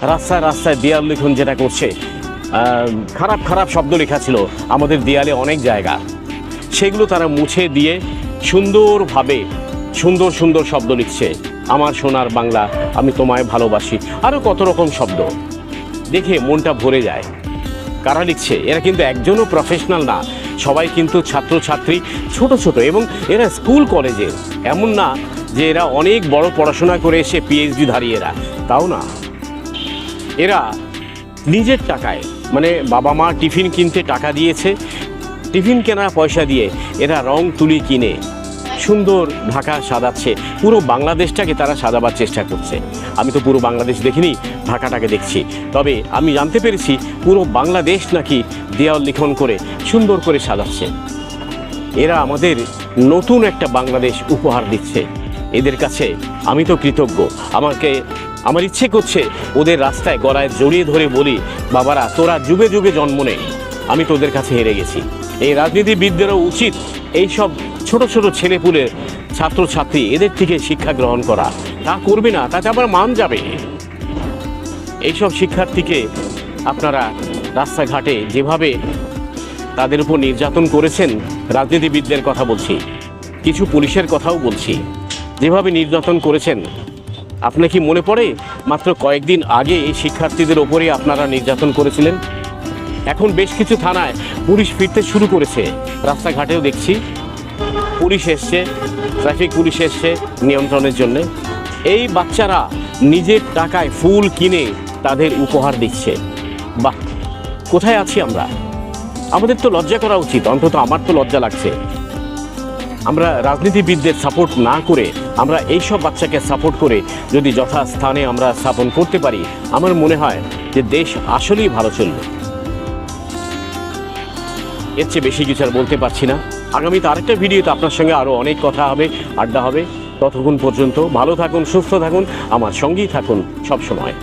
রাস্তায় রাস্তায় দেয়াল লিখন যেটা করছে। খারাপ খারাপ শব্দ লেখা ছিল। আমাদের দেয়ালে অনেক জায়গা। সেগুলো তারা মুছে দিয়ে সুন্দরভাবে, সুন্দর সুন্দর শব্দ লিখছে। আমার সোনার বাংলা, আমি তোমায় ভালোবাসি। আরও কত রকম শব্দ। দেখে মনটা ভরে যায়। কারা লিখছে? এরা কিন্তু একজনও প্রফেশনাল না। সবাই কিন্তু ছাত্রছাত্রী, ছোট ছোট এবং এরা স্কুল কলেজে এমন না যে এরা অনেক বড় পড়াশোনা করে এসে পিএইচডি ধারী এরা। তাও না। এরা নিজের টাকায় মানে বাবা মা টিফিন কিনতে টাকা দিয়েছে, টিফিন কেনার পয়সা দিয়ে এরা রং তুলি কিনে সুন্দর ঢাকা সাজাচ্ছে। পুরো বাংলাদেশটাকে তারা সাজাবার চেষ্টা করছে। আমি তো পুরো বাংলাদেশ দেখিনি, ঢাকাটাকে দেখছি। তবে আমি জানতে পেরেছি, পুরো বাংলাদেশ নাকি দেওয়াল লিখন করে সুন্দর করে সাজাচ্ছে। এরা আমাদের নতুন একটা বাংলাদেশ উপহার দিচ্ছে। এদের কাছে আমি তো কৃতজ্ঞ। আমাকে আমার ইচ্ছে করছে ওদের রাস্তায় গলায় জড়িয়ে ধরে বলি, বাবারা, তোরা যুগে যুগে জন্ম নে আমি তোদের কাছে হেরে গেছি। এই রাজনীতিবিদদেরও উচিত এই সব ছোট ছোট ছেলেপুলের ছাত্রছাত্রী এদের থেকে শিক্ষা গ্রহণ করা। তা করবে না, তাতে আবার মান যাবে। এইসব শিক্ষার্থীকে আপনারা রাস্তাঘাটে যেভাবে তাদের উপর নির্যাতন করেছেন, রাজনীতিবিদদের কথা বলছি, কিছু পুলিশের কথাও বলছি। যেভাবে নির্যাতন করেছেন আপনার কি মনে পড়ে? মাত্র কয়েকদিন আগে এই শিক্ষার্থীদের ওপরে আপনারা নির্যাতন করেছিলেন। এখন বেশ কিছু থানায় পুলিশ ফিরতে শুরু করেছে। রাস্তাঘাটেও দেখছি। পুলিশ এসছে, ট্রাফিক পুলিশ এসছে নিয়ন্ত্রণের জন্য। এই বাচ্চারা নিজের টাকায় ফুল কিনে তাদের উপহার দিচ্ছে। বাহ, কোথায় আছি আমরা? আমাদের তো লজ্জা করা উচিত, অন্তত আমার তো লজ্জা লাগছে। আমরা রাজনীতিবিদদের সাপোর্ট না করে আমরা এই সব বাচ্চাকে সাপোর্ট করে যদি যথাস্থানে আমরা স্থাপন করতে পারি, আমার মনে হয় যে দেশ আসলেই ভালো চলবে। এর চেয়ে বেশি কিছু আর বলতে পারছি না। আগামীতে আরেকটা ভিডিওতে আপনার সঙ্গে আরও অনেক কথা হবে, আড্ডা হবে। ততক্ষণ পর্যন্ত ভালো থাকুন, সুস্থ থাকুন, আমার সঙ্গেই থাকুন সব সময়